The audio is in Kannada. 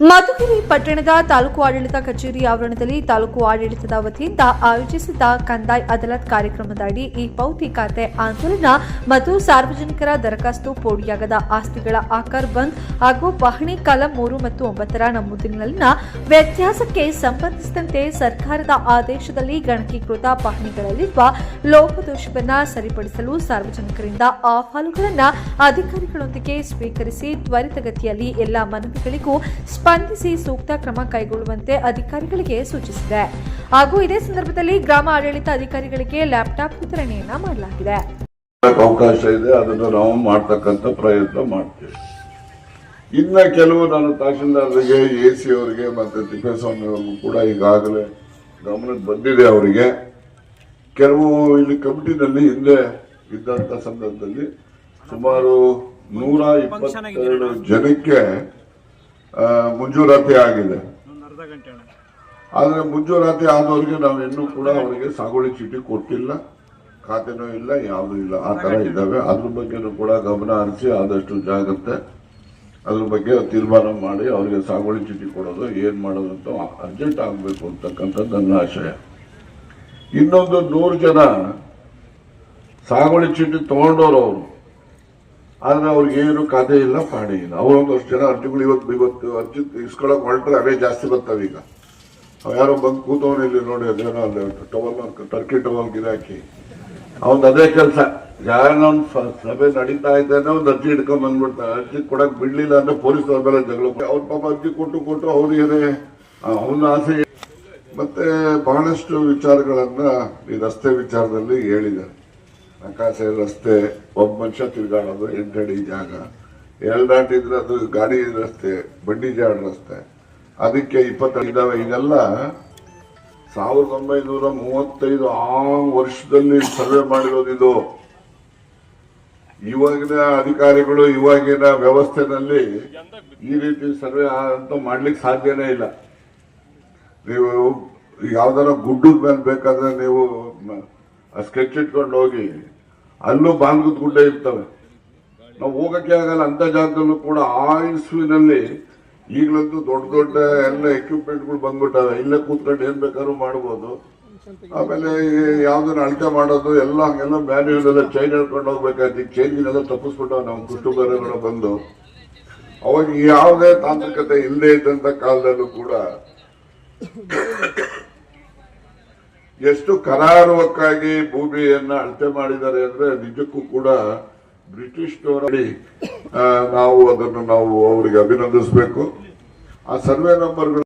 ಮಧುಗಿರಿ ಪಟ್ಟಣದ ತಾಲೂಕು ಆಡಳಿತ ಕಚೇರಿ ಆವರಣದಲ್ಲಿ ತಾಲೂಕು ಆಡಳಿತದ ವತಿಯಿಂದ ಆಯೋಜಿಸಿದ್ದ ಕಂದಾಯ ಅದಾಲತ್ ಕಾರ್ಯಕ್ರಮದ ಅಡಿ ಈ ಪೌತಿ ಖಾತೆ ಆಂದೋಲನ ಮತ್ತು ಸಾರ್ವಜನಿಕರ ದರಖಾಸ್ತು ಪೋಡಿಯಾಗದ ಆಸ್ತಿಗಳ ಆಕಾರ್ ಬಂದ್ ಹಾಗೂ ಪಹಣಿ ಕಾಲ ಮೂರು ಮತ್ತು ಒಂಬತ್ತರ ನಮೂದಿನಲ್ಲಿನ ವ್ಯತ್ಯಾಸಕ್ಕೆ ಸಂಬಂಧಿಸಿದಂತೆ ಸರ್ಕಾರದ ಆದೇಶದಲ್ಲಿ ಗಣಕೀಕೃತ ಪಹಣಿಗಳಲ್ಲಿರುವ ಲೋಪದೋಷವನ್ನು ಸರಿಪಡಿಸಲು ಸಾರ್ವಜನಿಕರಿಂದ ಅಹವಾಲುಗಳನ್ನು ಅಧಿಕಾರಿಗಳೊಂದಿಗೆ ಸ್ವೀಕರಿಸಿ ತ್ವರಿತಗತಿಯಲ್ಲಿ ಎಲ್ಲ ಮನವಿಗಳಿಗೂ ಸ್ಪಂದಿಸಿ ಸೂಕ್ತ ಕ್ರಮ ಕೈಗೊಳ್ಳುವಂತೆ ಅಧಿಕಾರಿಗಳಿಗೆ ಸೂಚಿಸಿದೆ. ಹಾಗೂ ಇದೇ ಸಂದರ್ಭದಲ್ಲಿ ಗ್ರಾಮ ಆಡಳಿತ ಅಧಿಕಾರಿಗಳಿಗೆ ಲ್ಯಾಪ್ಟಾಪ್ ವಿತರಣೆಯನ್ನ ಮಾಡಲಾಗಿದೆ. ಅವಕಾಶ ಇದೆ, ಅದನ್ನು ನಾವು ಮಾಡ್ತಕ್ಕಂಥ ಪ್ರಯತ್ನ ಮಾಡ್ತೇವೆ. ಇನ್ನ ಕೆಲವು ನಾನು ತಹಶೀಲ್ದಾರರಿಗೆ ಎ ಸಿ ಅವರಿಗೆ ಮತ್ತೆ ತಿಪ್ಪೇಸ್ವಾಮಿ ಅವ್ರಿಗೂ ಕೂಡ ಈಗಾಗಲೇ ಗಮನಕ್ಕೆ ಬಂದಿದೆ ಅವರಿಗೆ. ಕೆಲವು ಇಲ್ಲಿ ಕಮಿಟಿನಲ್ಲಿ ಹಿಂದೆ ಇದ್ದಂತ ಸಂದರ್ಭದಲ್ಲಿ ಸುಮಾರು ನೂರ ಇಪ್ಪತ್ತೆರಡು ಜನಕ್ಕೆ ಮಂಜೂರಾತಿ ಆಗಿದೆ. ಆದರೆ ಅರ್ಧ ಗಂಟೆ ಅಣ್ಣ. ಆದ್ರೆ ಮಂಜೂರಾತಿ ಆದವರಿಗೆ ನಾವು ಇನ್ನೂ ಕೂಡ ಅವರಿಗೆ ಸಾಗುವಳಿ ಚೀಟಿ ಕೊಟ್ಟಿಲ್ಲ. ಖಾತೆನೂ ಇಲ್ಲ ಯಾವುದೂ ಇಲ್ಲ. ಆ ತರ ಇದ್ದಾವೆ ಅದ್ರ ಬಗ್ಗೆನೂ ಕೂಡ ಗಮನ ಹರಿಸಿ ಆದಷ್ಟು ಜಾಗ್ರತೆ ಅದ್ರ ಬಗ್ಗೆ ತೀರ್ಮಾನ ಮಾಡಿ ಅವರಿಗೆ ಸಾಗುವಳಿ ಚೀಟಿ ಕೊಡೋದು ಏನ್ ಮಾಡೋದು ಅಂತ ಅರ್ಜೆಂಟ್ ಆಗಬೇಕು ಅಂತಕ್ಕಂಥದ್ದು ನನ್ನ ಆಶಯ. ಇನ್ನೊಂದು ನೂರು ಜನ ಸಾಗುವಳಿ ಚೀಟಿ ತೊಗೊಂಡವರು ಅವರು. ಆದ್ರೆ ಅವ್ರಿಗೆ ಏನು ಖಾತೆ ಇಲ್ಲ ಪಾಣಿ ಇಲ್ಲ. ಅವರೊಂದಷ್ಟು ಜನ ಅರ್ಜಿಗಳು ಇವತ್ತು ಇವತ್ತು ಅರ್ಜಿ ಇಸ್ಕೊಳಕ್ ಹೊರಟ್ರೆ ಅವೇ ಜಾಸ್ತಿ ಬರ್ತಾವ ಈಗ. ಅವ್ ಯಾರೋ ಬಂದು ಕೂತವನು ಇಲ್ಲಿ ನೋಡಿ ಅದೇನೋ ಅಲ್ಲಿ ಟವಲ್ ಟರ್ಕಿ ಟವಲ್ ಗಿರಾಕಿ ಅವನ್ ಅದೇ ಕೆಲಸ. ಯಾರನ್ನ ಒಂದ್ ಸಭೆ ನಡೀತಾ ಇದ್ದಾನೆ ಒಂದು ಅರ್ಜಿ ಹಿಡ್ಕೊಂಡ್ ಬಂದ್ಬಿಡ್ತಾನೆ ಅರ್ಜಿ ಕೊಡಕ್ ಬಿಡ್ಲಿಲ್ಲ ಅಂದ್ರೆ ಪೊಲೀಸರ ಮೇಲೆ ಜಗಳ ಅವ್ರ ಪಾಪ ಅರ್ಜಿ ಕೊಟ್ಟು ಕೊಟ್ಟು ಅವ್ರಿಗೆ ಅವನ ಆಸೆ ಮತ್ತೆ ಬಹಳಷ್ಟು ವಿಚಾರಗಳನ್ನ ಈ ರಸ್ತೆ ವಿಚಾರದಲ್ಲಿ ಹೇಳಿದ್ದಾರೆ. ನಕಾಸೆ ರಸ್ತೆ ಒಬ್ಬ ಮನುಷ್ಯ ತಿರ್ಗಾಡೋದು, ಎಂಟಡಿ ಜಾಗ. ಎರಡು ದಾಟಿದ್ರೆ ಅದು ಗಾಡಿ ರಸ್ತೆ, ಬಂಡಿ ಜಾಡ್ ರಸ್ತೆ. ಅದಕ್ಕೆ ಇದಾವೆ, ಇದೆಲ್ಲ ಸಾವಿರದ ಒಂಬೈನೂರ ಮೂವತ್ತೈದು ಆ ವರ್ಷದಲ್ಲಿ ಸರ್ವೆ ಮಾಡಿರೋದು ಇದು. ಇವಾಗಿನ ಅಧಿಕಾರಿಗಳು ಇವಾಗಿನ ವ್ಯವಸ್ಥೆನಲ್ಲಿ ಈ ರೀತಿ ಸರ್ವೆ ಅಂತ ಮಾಡ್ಲಿಕ್ಕೆ ಸಾಧ್ಯನೇ ಇಲ್ಲ. ನೀವು ಯಾವ್ದಾರ ಗುಡ್ಡದ ಮೇಲೆ ಬೇಕಾದ್ರೆ ನೀವು ಸ್ಕೆಚ್ ಇಟ್ಕೊಂಡು ಹೋಗಿ ಅಲ್ಲೂ ಬಾಂಗದ ಗುಡ್ಡ ಇರ್ತವೆ. ನಾವು ಹೋಗಕ್ಕೆ ಆಗಲ್ಲ, ಅಂತ ಜಾಗದಲ್ಲೂ ಕೂಡ ಆ ಇಸ್ವಿನಲ್ಲಿ ಈಗಲಂತೂ ದೊಡ್ಡ ದೊಡ್ಡ ಎಲ್ಲ ಎಕ್ವಿಪ್ಮೆಂಟ್ಗಳು ಬಂದ್ಬಿಟ್ಟಾವೆ. ಇಲ್ಲೇ ಕೂತ್ಕೊಂಡು ಏನ್ ಬೇಕಾದ್ರೂ ಮಾಡ್ಬೋದು. ಆಮೇಲೆ ಯಾವ್ದನ್ನ ಅಳತೆ ಮಾಡೋದು, ಎಲ್ಲ ಹಂಗೆಲ್ಲ ಮ್ಯಾನ್ಯೂಲ್ ಎಲ್ಲ ಚೈನ್ ಹೇಳ್ಕೊಂಡು ಹೋಗ್ಬೇಕಾಯ್ತು. ಈಗ ಎಲ್ಲ ತಪ್ಪಿಸ್ಬಿಟ್ಟು ನಾವು. ಕುಟುಂಬಗಳು ಬಂದು. ಅವಾಗ ಯಾವುದೇ ತಾಂತ್ರಿಕತೆ ಇಲ್ಲದೆ ಇದ್ದಂತ ಕಾಲದಲ್ಲೂ ಕೂಡ ಎಷ್ಟು ಕರಾರುವಕ್ಕಾಗಿ ಭೂಮಿಯನ್ನ ಅಳತೆ ಮಾಡಿದ್ದಾರೆ ಅಂದ್ರೆ ನಿಜಕ್ಕೂ ಕೂಡ ಬ್ರಿಟಿಷ್ನವರಲ್ಲಿ ನಾವು ಅದನ್ನು ನಾವು ಅವರಿಗೆ ಅಭಿನಂದಿಸಬೇಕು. ಆ ಸರ್ವೆ ನಂಬರ್ಗಳು